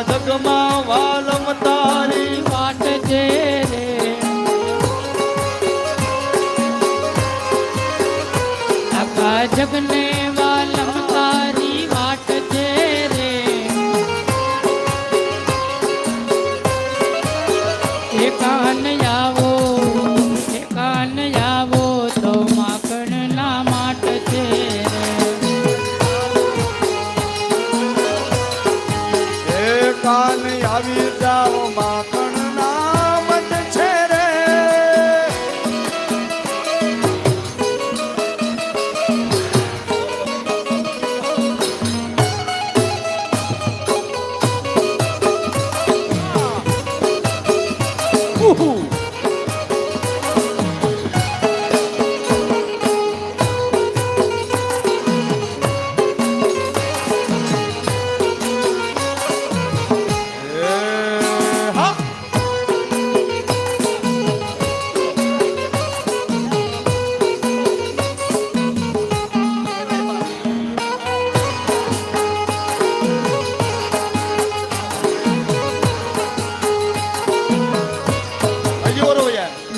સાધકમાં વાલા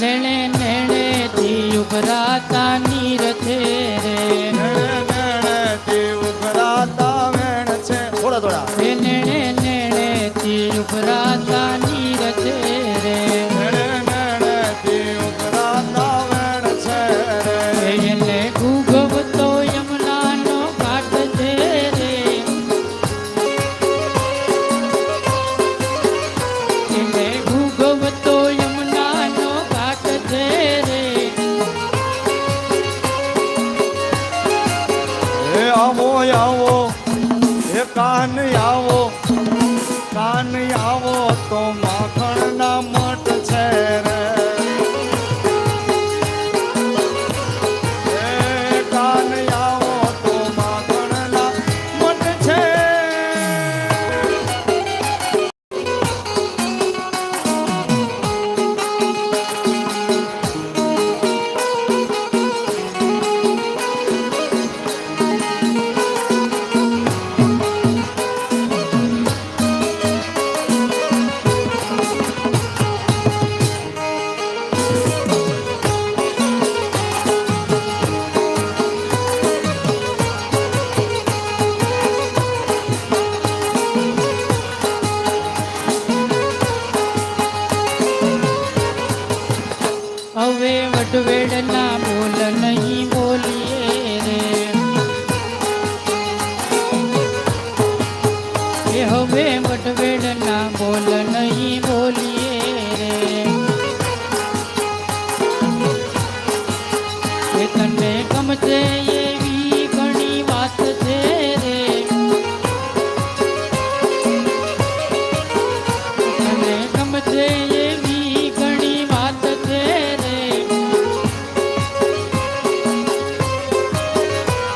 નેણે નેણેથી ઉભરાતા નીર રે. આવો તો માખણના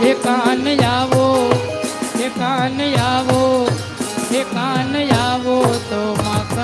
હે કાન આવો હે કાન આવો હે કાન આવો તો માં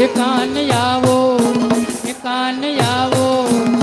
કાન આવો કાન આવો.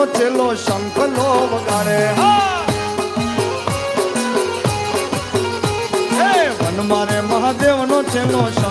નો ચેલો શંખલો વગાડે. વનમારે મહાદેવ નો ચેલો શંખ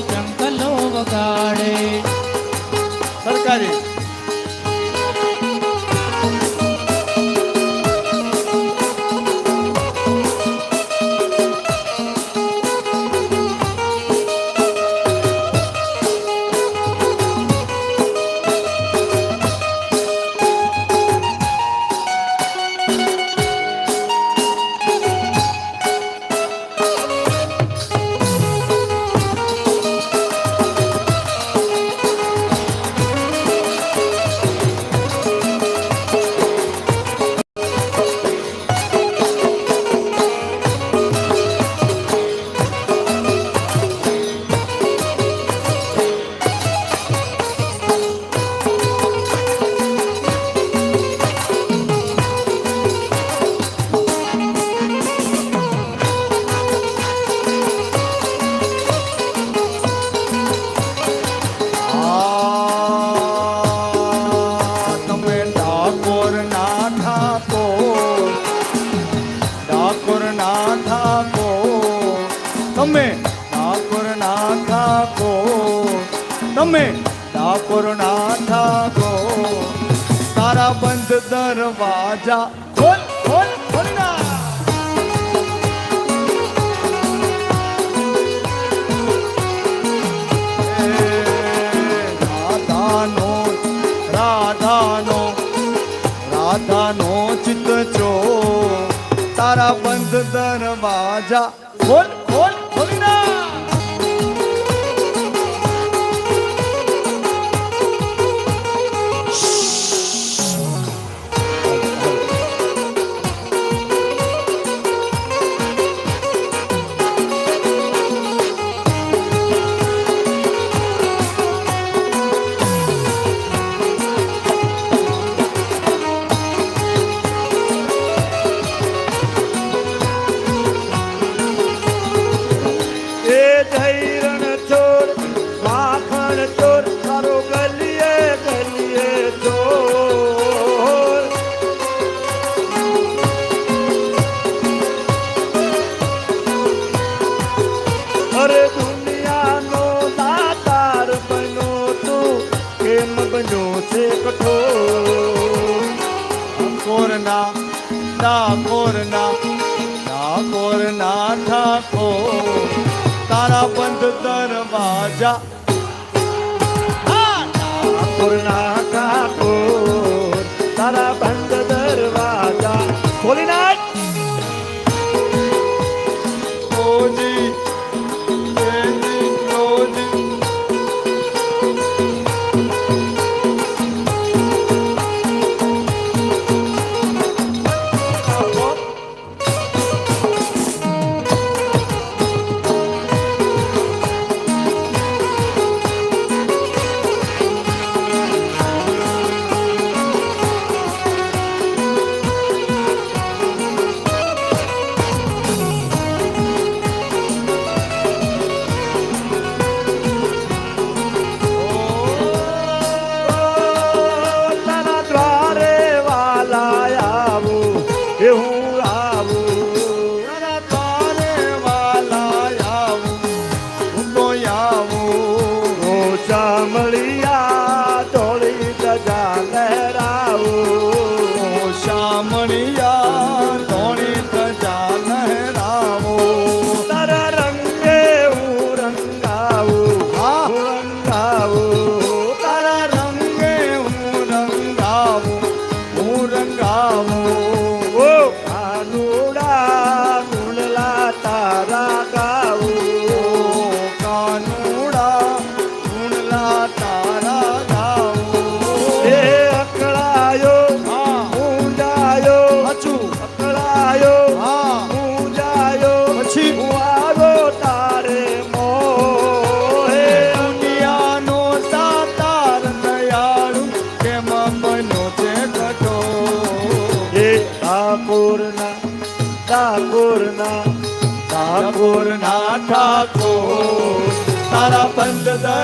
ચંકલો વગાડે. સરકારી. রাজা বল করুণা।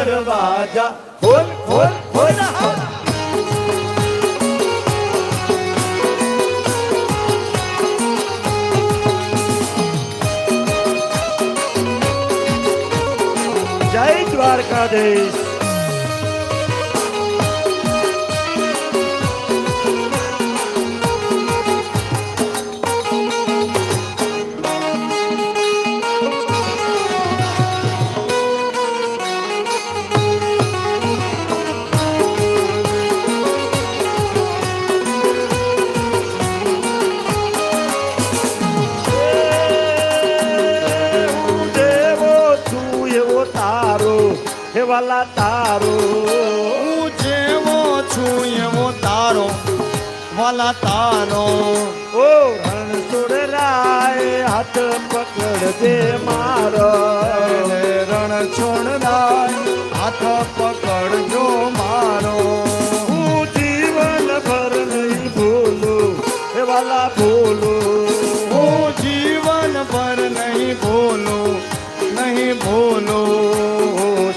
દરવાજા ખોલ ખોલ ખોલ જય દ્વારકાધીશ. વાલા તારો ઓ રણછોડ રાય હાથ પકડ દે મારો રણ છોડનાર હાથ પકડજો મારો. હું જીવન ભર નહીં ભૂલું એ વાલા ભૂલું. હું જીવન ભર નહીં ભૂલું નહીં ભૂલું. હું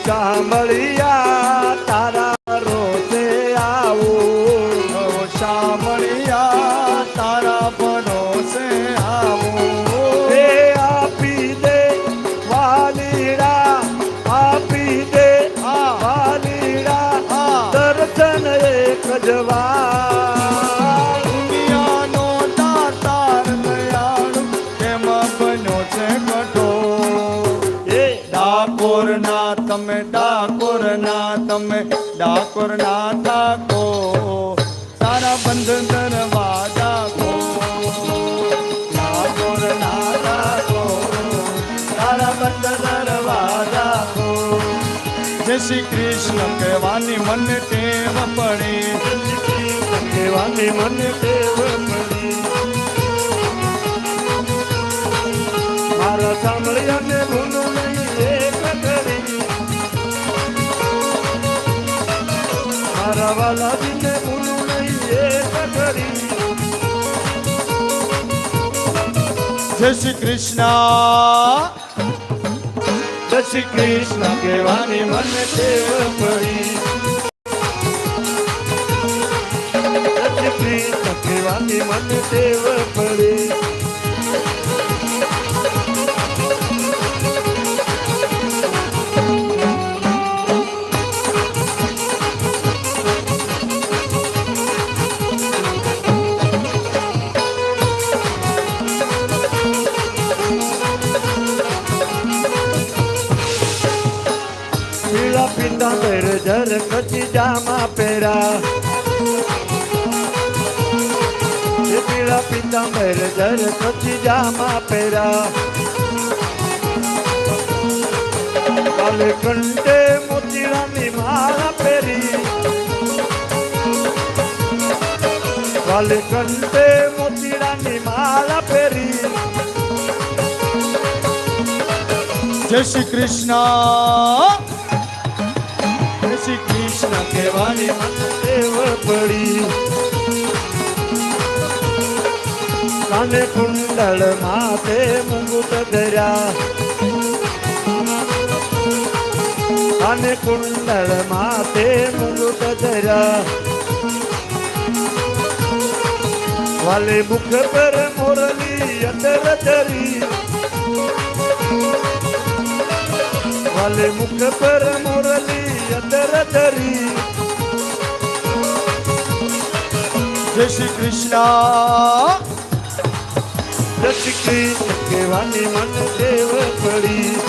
મને ટેવ પડે. કહેવાની મને ટેવ પડે. મારા સાંભળ્યાને ભૂલું નહીં એક કરી. મારા વાલાજીને ભૂલું નહીં એક કરી. જય શ્રી કૃષ્ણ. જય શ્રી કૃષ્ણ કહેવાની મને ટેવ પડી. જય શ્રી કૃષ્ણ મન દેવ પડે. પડી દર જર કચી જામા પેરા પીળા દર પેર જર કચી જામા પેરા કાલે કંઠે મોતીરાની માળા પેરી કાલે કંઠે મોતીરાની માળા પેરી જય શ્રી કૃષ્ણ. જય શ્રી કૃષ્ણ કહેવાની મને કાને કુંડળ માથે મુંગુટ ધર્યા. અને કુંડળ માથે મુંગુટ ધર્યા. વાલે મુખ પર મોરલી અંદર ધરી વાલે મુખ પર મોરલી અંદર ધરી જય શ્રી કૃષ્ણ. કૃષ્ણ કહેવાની મને ટેવ પડી.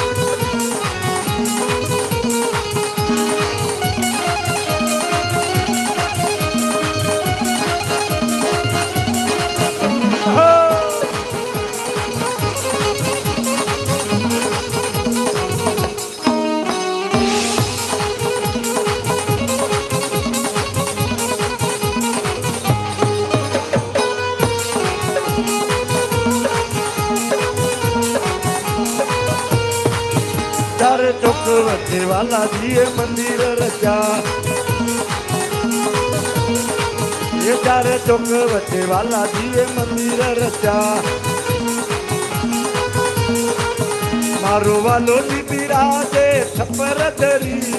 ચોક વચ્ચે વાલાજીએ મંદિર રચ્યા. મારો વાલો બિરાજે છપ્પર ધરી.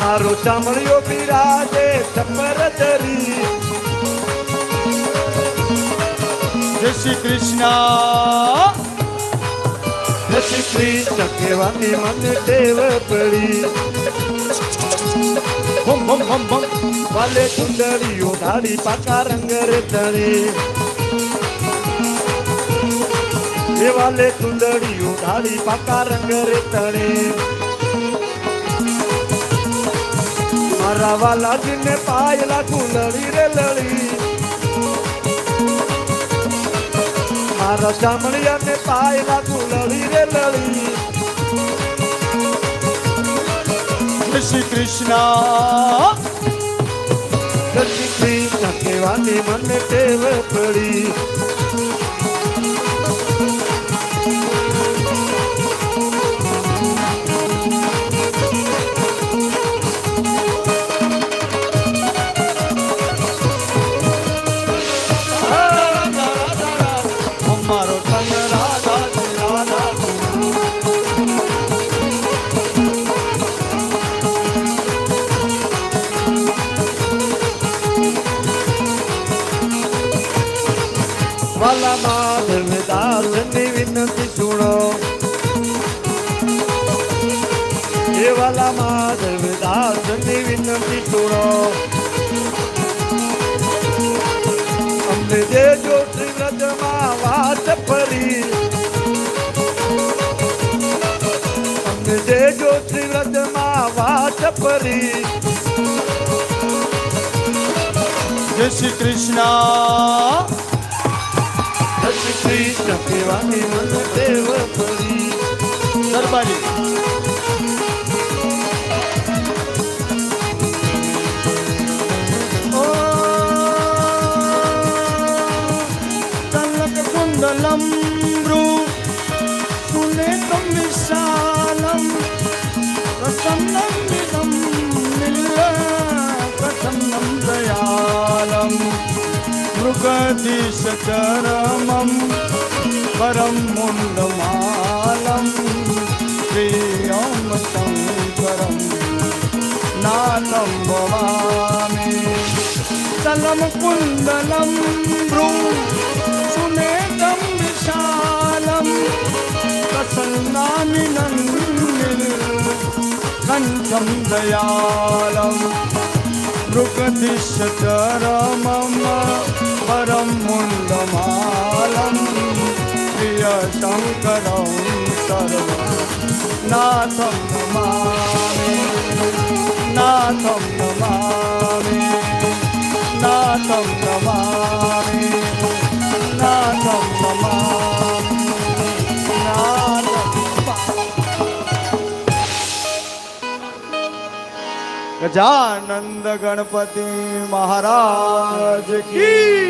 મારો ચામડિયો બિરાજે છપ્પર ધરી. જય શ્રી કૃષ્ણ. જય શ્રી કૃષ્ણ. કહેવાની મને દેવ પડી. બમ બમ બમ બમ વાલે કુંડળીઓ ધાડી પાકા રંગ રે તળી એ વાલે કુંડળીઓ ધાડી પાકા રંગ રે તળી મારા વાલાજીને પાયલા કુંડળી રે લળી. મારા ચામડિયાને પાયલા કુંડળી રે લળી. શ્રી કૃષ્ણ. કૃષ્ણ કહેવાની મને ટેવ પડી. વાલા માધવ દાસની વિનંતી સુણો. એ વાલા માધવ દાસની વિનંતી સુણો. અમને દેજો શ્રી વ્રજમાં વાત ફરી. અમને દેજો શ્રી વ્રજમાં વાત ફરી. જય શ્રી કૃષ્ણ. કહેવાની મન દેવ ફરી દરબારી કુંડલમ ભ્રુ સુનેતમ વિશાલમ. પ્રસન્നം વિદમ નિલ્લ પ્રસન્നം દયાલમ. મૃગધીશચરમમ પરમ મુંડમાલમ પ્રિયમ શંકરમ નાથમ ભવામી તલમ કુંડલમ ભ્રુ સુનેતમ વિશાલમ પ્રસન્નામિ નંદિલ કંઠમ દયાલમ મૃગધિશચરમમ પરમ મુંડમાલમ પ્રિય शङ्करं सर्वनाथं नमामि नाथं नमामि नाथं नमामि नाथं नमामि गजानंद गणपति महाराज की